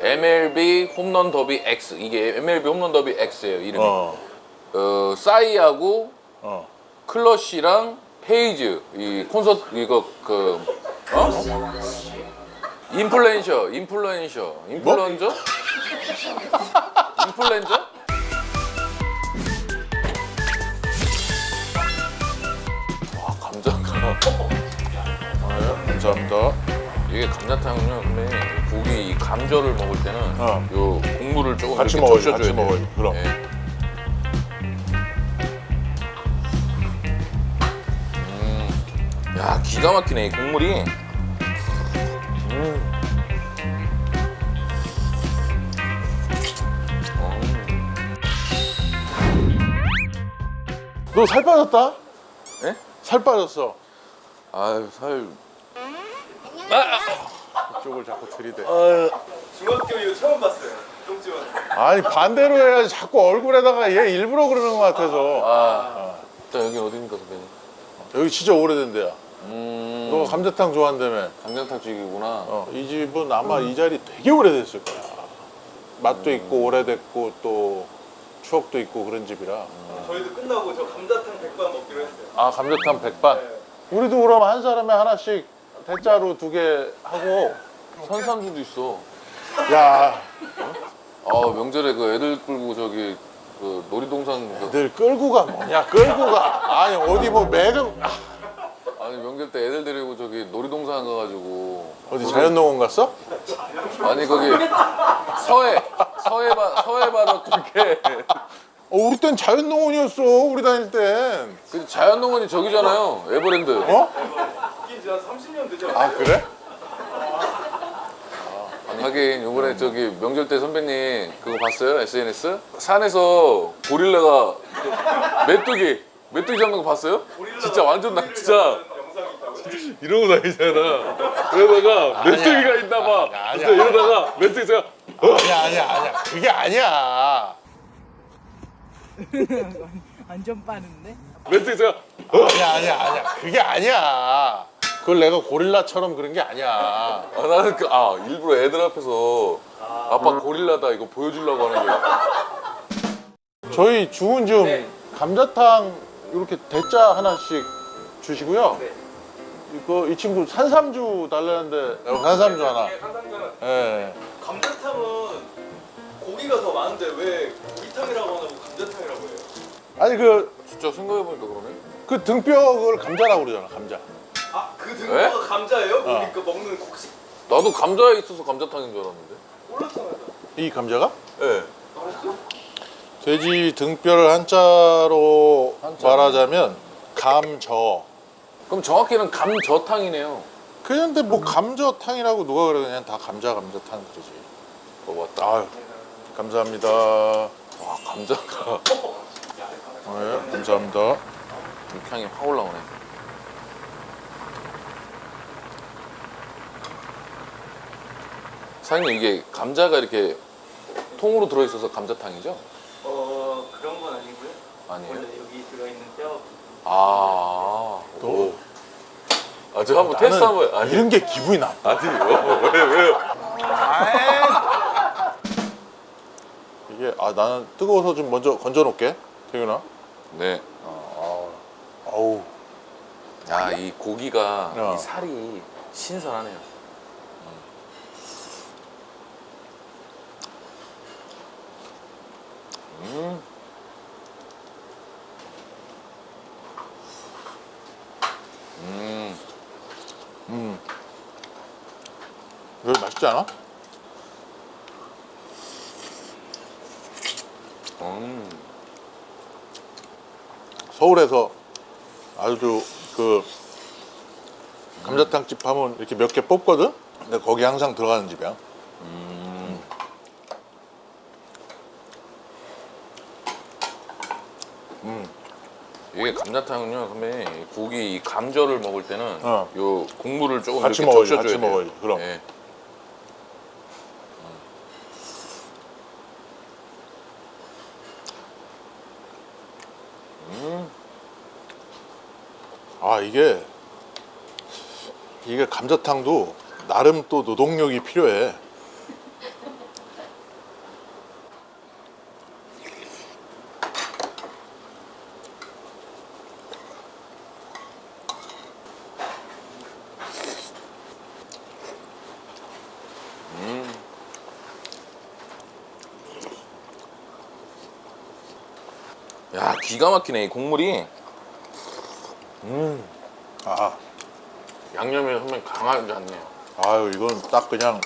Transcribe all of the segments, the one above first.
MLB 홈런 더비 X 이게 MLB 홈런 더비 X예요 이름이. 어, 어, 싸이하고 어. 클러시랑 페이즈 이 콘서트 이거 그 어? 인플루엔셔 인플루엔셔 인플루엔저? 인플루엔저? 와 감자가 아, 예, 감사합니다. 이게 감자탕은요 근데 감절을 먹을 때는 어. 요 국물을 조금 같이 이렇게 먹어야지, 적셔줘야 같이 돼요. 먹어야지, 그럼. 예. 음. 야 기가 막히네 이 국물이 음. 너살 빠졌다? 예? 살 빠졌어. 아유 살이 쪽을 자꾸 들이대. 중학교 이후 처음 봤어요. 똥집은. 아니 반대로 해야지 자꾸 얼굴에다가 얘 일부러 그러는 것 같아서. 아. 자 여기 어디입니까 선배님? 여기 진짜 오래된 데야. 음. 너 감자탕 좋아한다며. 감자탕 집이구나. 어, 이 집은 아마 이 자리 되게 오래됐을 거야. 맛도 있고 오래됐고 또 추억도 있고 그런 집이라. 저희도 끝나고 저 감자탕 백반 먹기로 했어요. 아 감자탕 백반. 우리도 그럼 한 사람에 하나씩 대짜로 두 개 하고. 선상주도 있어. 야, 아 명절에 그 애들 끌고 저기 그 놀이동산 그- 늘 끌고 가 뭐냐? 끌고 가 아니 어디 뭐 매듭 아, 아니 명절 때 애들 데리고 저기 놀이동산 가가지고 어디 자연농원 갔어? 아니 거기 서해 서해바 서해바다 쪽에 어, 우리 땐 자연농원이었어. 우리 다닐 땐. 그 자연농원이 저기잖아요 에버랜드. 어? 바뀐 지한 30년 되죠. 아 그래? 하긴 요번에 저기 명절 때 선배님 그거 봤어요 SNS? 산에서 고릴라가 메뚜기 메뚜기 잡는 거 봤어요? 진짜 완전 나 진짜? 이러고 다니잖아. 그러다가 메뚜기가 있나 봐. 아니야, 진짜 아니야. 이러다가 메뚜기가 아니야 아니야 아니야. 그게 아니야. 완전 빠른데? 메뚜기가 아니야 아니야 아니야. 그게 아니야. 그걸 내가 고릴라처럼 그런 게 아니야. 아, 나는 그, 아 일부러 애들 앞에서 아빠 고릴라다 이거 보여주려고 하는 게 저희 주문 좀 감자탕 이렇게 대짜 하나씩 주시고요. 네. 이거 이 친구 산삼주 달라는데 산삼주 하나. 한상전은 예. 감자탕은 고기가 더 많은데 왜 고기탕이라고 안 하고 감자탕이라고 해요? 아니 그 그 진짜 생각해보니까 그러네. 등뼈를 감자라고 그러잖아 감자. 아그 등뼈가 감자예요? 고기 어. 그 먹는 곡식 나도 감자에 있어서 감자탕인 줄 알았는데. 몰랐잖아요. 이 감자가? 예. 네. 돼지 등뼈를 한자로 한자. 말하자면 감저. 그럼 정확히는 감저탕이네요. 그런데 뭐 감저탕이라고 누가 그래 그냥 다 감자 감자탕 그러지. 어 맞다. 아유 감사합니다. 와 감자가 네, 감사합니다. 육향이 확 올라오네. 사장님 이게 감자가 이렇게 통으로 들어있어서 감자탕이죠? 어 그런 건 아니고요. 아니에요. 원래 여기 들어있는 뼈 아. 또 아, 제가 한번 테스트 한번 아니 이런 게 기분이 나. 아니요. 왜 왜요? 이게 아 나는 뜨거워서 좀 먼저 건져 놓을게. 태윤아. 네. 어우. 야, 이 고기가 야. 이 살이 신선하네요. 음. 음. 음. 맛있지 않아? 음. 서울에서 아주 그 감자탕 집 하면 이렇게 몇 개 뽑거든. 근데 거기 항상 들어가는 집이야. 이게 감자탕은요, 선배 고기 이 감절을 먹을 때는 어. 요 국물을 조금 같이 이렇게 먹어야지, 적셔줘야 같이 돼요. 먹어야지, 그럼. 예. 아 이게 이게 감자탕도 나름 또 노동력이 필요해. 야 기가 막히네 이 국물이. 아, 양념이 선배님 강하지 않네요. 아유 이건 딱 그냥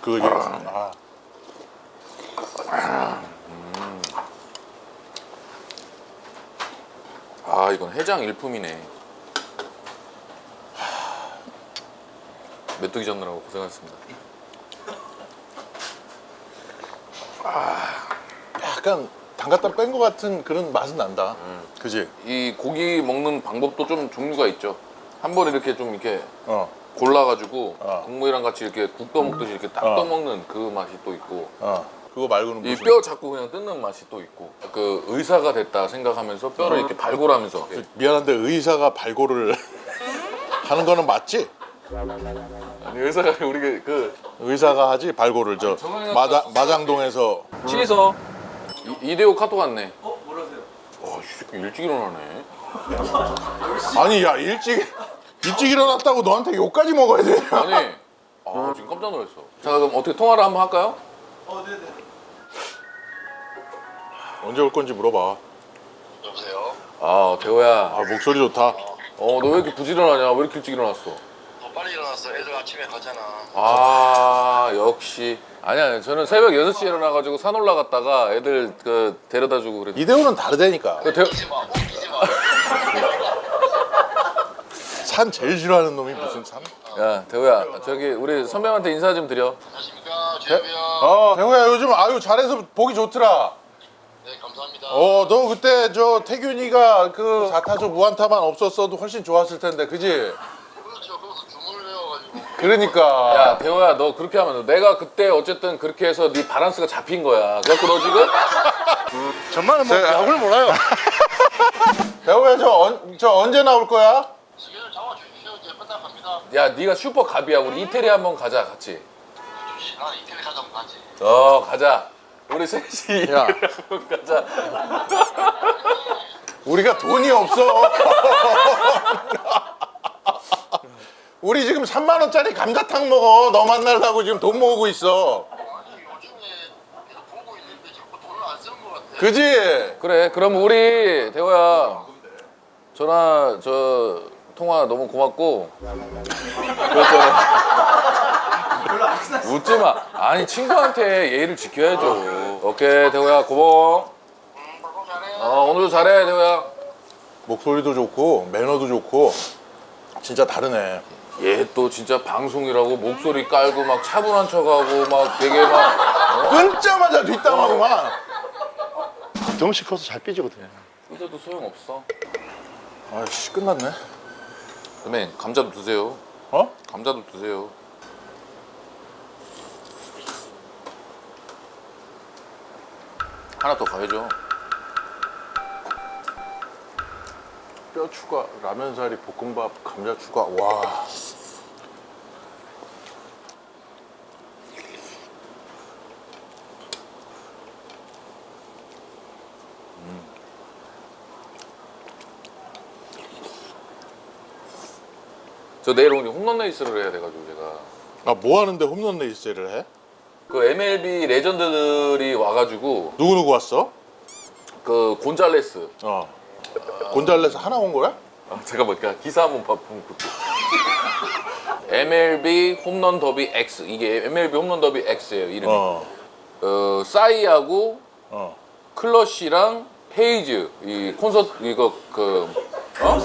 그 아. 아. 이건 해장 일품이네. 메뚜기 잡느라고 고생하셨습니다. 약간 담갔다 뺀 것 같은 그런 맛은 난다. 그지? 이 고기 먹는 방법도 좀 종류가 있죠 한 번에 이렇게 좀 이렇게 어, 골라가지고 어. 국물이랑 같이 이렇게 국 떠먹듯이 이렇게 딱 어. 떠먹는 그 맛이 또 있고 어. 그거 말고는 이 무슨? 뼈 잡고 그냥 뜯는 맛이 또 있고 그 의사가 됐다 생각하면서 뼈를 이렇게 발골하면서 미안한데 의사가 발골을 하는 거는 맞지? 아니 의사가 우리 그 의사가 하지 발골을 저 마다, 마장동에서 취소 이- 이대호 카톡 왔네 어 뭐라세요? 와 이 새끼 일찍 일어나네 아니 야 일찍 일찍 일어났다고 너한테 욕까지 먹어야 돼? 아니 아 지금 깜짝 놀랐어 자 그럼 어떻게 통화를 한번 할까요? 어 네네. 언제 올 건지 물어봐. 여보세요? 아 대호야 아 목소리 좋다. 어 너 왜 이렇게 부지런하냐 왜 이렇게 일찍 일어났어 더 빨리 일어났어. 애들 아침에 가잖아. 아 역시 아니야 저는 새벽 6시에 일어나가지고 산 올라갔다가 애들 그 데려다 주고 그랬어 이대호는 다르다니까. 그 대... 웃기지 마. 웃기지 마. 산 제일 싫어하는 놈이 무슨 산? 야 대호야 저기 우리 선배한테 인사 좀 드려 안녕하십니까. 재엽이 형. 어 대호야 요즘 아유 잘해서 보기 좋더라. 네, 감사합니다. 어 너 그때 저 태균이가 그 사타조 무한타만 없었어도 훨씬 좋았을 텐데 그지? 그렇죠. 거기서 주문을 외워가지고. 그러니까 야 대호야 너 그렇게 하면 돼. 내가 그때 어쨌든 그렇게 해서 네 바란스가 잡힌 거야 그래갖고 너 지금 정말은 뭐 약을 몰라요. 대호야 저, 언, 저 언제 나올 거야? 시계를 잡아주십시오. 이제 맨날 갑니다. 야 네가 슈퍼 갑이야 우리 이태리 한번 가자 같이 좋지. 난 이태리 가자면 가지. 어 가자 우리 셋이 야. 한번 가자 우리가 돈이 없어. 우리 지금 3만 원짜리 감자탕 먹어. 너 만나려고 지금 돈 모으고 있어. 아니, 요즘에 계속 보고 있는데 자꾸 돈을 안 쓰는 것 같아. 그지? 그래 그럼 우리 대호야 전화 저 통화 너무 고맙고 그랬잖아 친하시. 웃지 마 아니 친구한테 예의를 지켜야죠 오케이 대호야 고마워 음, 방송 잘해. 어 오늘도 잘해 대호야 목소리도 좋고 매너도 좋고 진짜 다르네. 얘 또 진짜 방송이라고 목소리 깔고 막 차분한 척하고 막 되게 막 끊자마자 뒷담하고만. 덩치 커서 잘 삐지거든. 삐져도 소용없어 아씨 끝났네. 그러면 감자도 드세요 어? 감자도 드세요 하나 더 가야죠 뼈 추가, 라면 사리, 볶음밥, 감자 추가. 와. 저 내일 오늘 홈런 레이스를 해야 돼가지고 제가 아 뭐 하는데 홈런 레이스를 해? 그 MLB 레전드들이 와가지고 누구 누구 왔어? 그 곤잘레스 어. 곤잘레스 하나 온 거야? 아, 잠깐만 그냥 기사 한번 봐 보면 MLB 홈런 더비 X 이게 MLB 홈런 더비 X예요 이름이 어. 어, 싸이하고 어. 클러시랑 페이즈 이 콘서트 이거 그 어?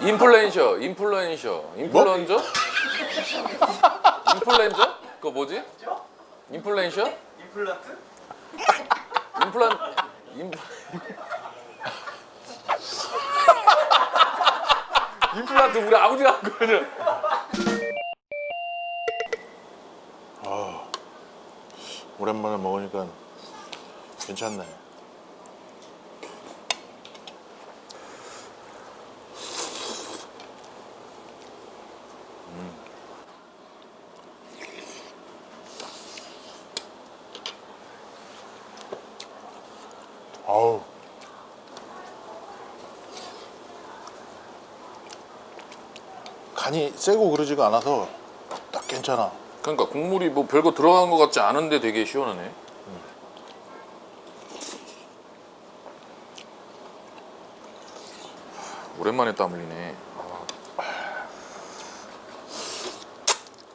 인플루엔셔 인플루엔셔 인플루엔저? 인플루엔저? 그거 뭐지? 인플루엔셔? 임플란트? 임플란 임 임플란트 우리 아버지가 한 거거든. 오랜만에 먹으니까 괜찮네. 음. 아우. 간이 세고 그러지가 않아서 딱 괜찮아. 그러니까 국물이 뭐 별거 들어간 것 같지 않은데 되게 시원하네. 오랜만에 땀 흘리네.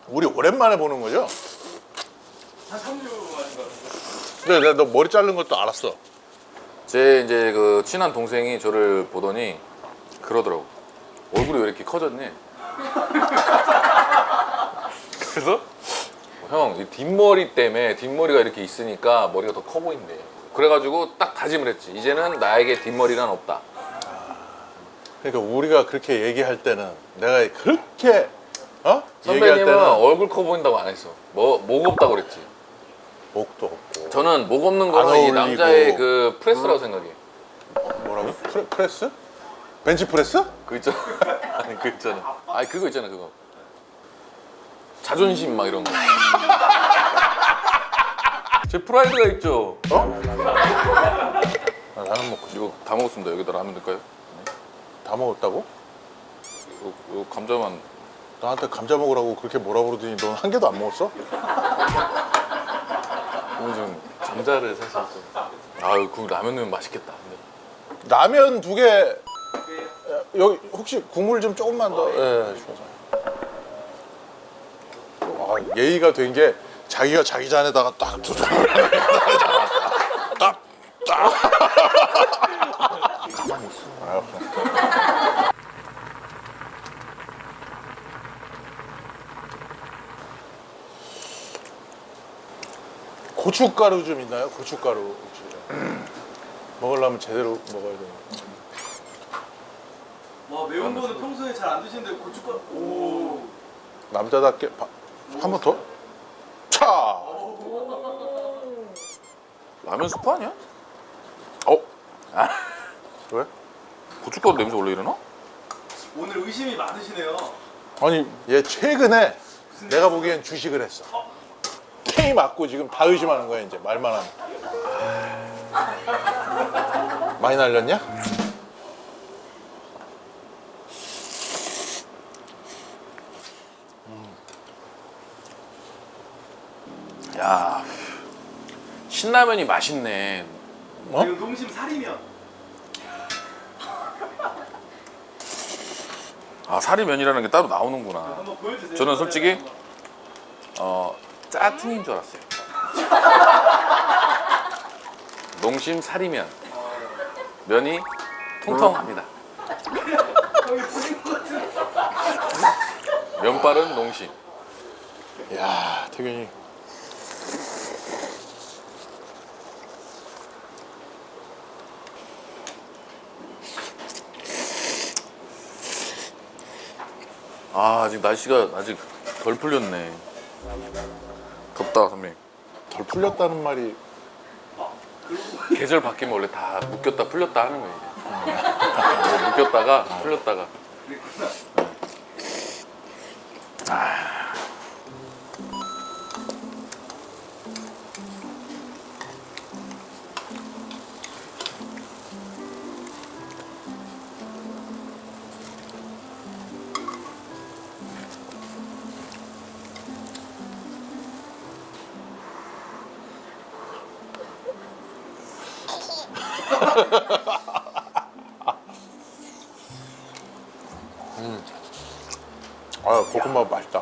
우리 오랜만에 보는 거죠? 한 3주 만인 것 같은데. 그래 내가 너 머리 자른 것도 알았어 제 이제 그 친한 동생이 저를 보더니 그러더라고. 얼굴이 왜 이렇게 커졌니? 그래서 형, 이 뒷머리 때문에 뒷머리가 이렇게 있으니까 머리가 더 커 보인대. 그래가지고 딱 다짐을 했지. 이제는 나에게 뒷머리란 없다. 그러니까 우리가 그렇게 얘기할 때는 내가 그렇게 어? 얘기할 선배님은 때는 얼굴 커 보인다고 안 했어. 뭐, 목 없다고 그랬지. 목도 없고 저는 목 없는 안 거는 이 어울리고. 남자의 그 프레스라고 생각해. 뭐라고? 프레, 프레스? 벤치 프레스? 그 있잖아. 아니 그 있잖아. 아니 그거 있잖아 그거. 자존심 막 이런 거. 제 프라이드가 있죠. 어? 아, 나는 먹고 이거 다 먹었습니다. 여기다 라면 넣을까요? 다 먹었다고? 이거, 이거 감자만. 나한테 감자 먹으라고 그렇게 뭐라 그러더니 넌 한 개도 안 먹었어? 오늘 좀 감자를 사실 좀. 아유 그 라면 넣으면 맛있겠다. 근데. 라면 두 개 여기 혹시 국물 좀 조금만 더 예, 주셔서 아, 예의가 된 게 자기가 자기 잔에다가 딱 두둥 딱 딱. 가만히 있어. 고춧가루 좀 있나요? 고춧가루 혹시 먹으려면 제대로 먹어야 돼요. 와 매운 거는 평소에 잘 안 드시는데 고춧가루. 오. 남자답게 한 번 더. 차. 라면 스프 아니야? 어? 왜? 고춧가루 냄새 원래 이러나? 오늘 의심이 많으시네요. 아니 얘 최근에 내가 보기엔 주식을 했어. K 맞고 지금 다 의심하는 거야 이제 말만 하면. 많이 날렸냐? 야 신라면이 맛있네. 어? 이거 농심 살이면. 아 사리면이라는 게 따로 나오는구나. 한번 보여주세요. 저는 솔직히 어 짜증인 줄 알았어요. 농심 사리면 면이 통통합니다. 면발은 농심. 야 태균이. 아 아직 날씨가 아직 덜 풀렸네. 덥다 선배님. 덜 풀렸다는 말이 계절 바뀌면 원래 다 묶였다 풀렸다 하는 거예요. 뭐 묶였다가 풀렸다가. 아 볶음밥 맛있다.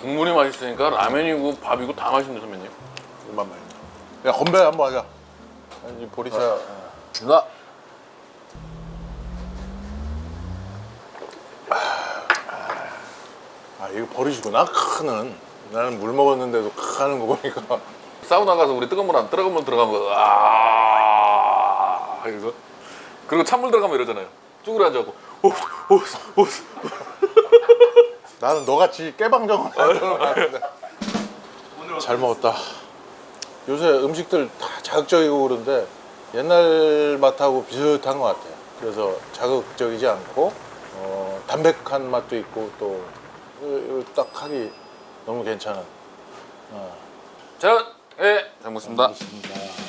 국물이 맛있으니까 라면이고 밥이고 다 맛있네 선배님. 이만 맛있네. 야 건배 한번 하자. 이 보리차. 나아 이거 버리시구나 크는. 나는 물 먹었는데도 크 하는 거 보니까. 사우나 가서 우리 뜨거운 물 안 뜨거운 물 들어가면 아 이거 그리고 찬물 들어가면 이러잖아요. 쭈그려 앉아고 오오오 나는 너같이 깨방정을 안. 오늘 잘 먹었다. 요새 음식들 다 자극적이고 그런데 옛날 맛하고 비슷한 것 같아요. 그래서 자극적이지 않고 어, 담백한 맛도 있고 또 딱 하기 너무 괜찮은. 어. 자, 예, 잘 먹습니다. 좋습니다.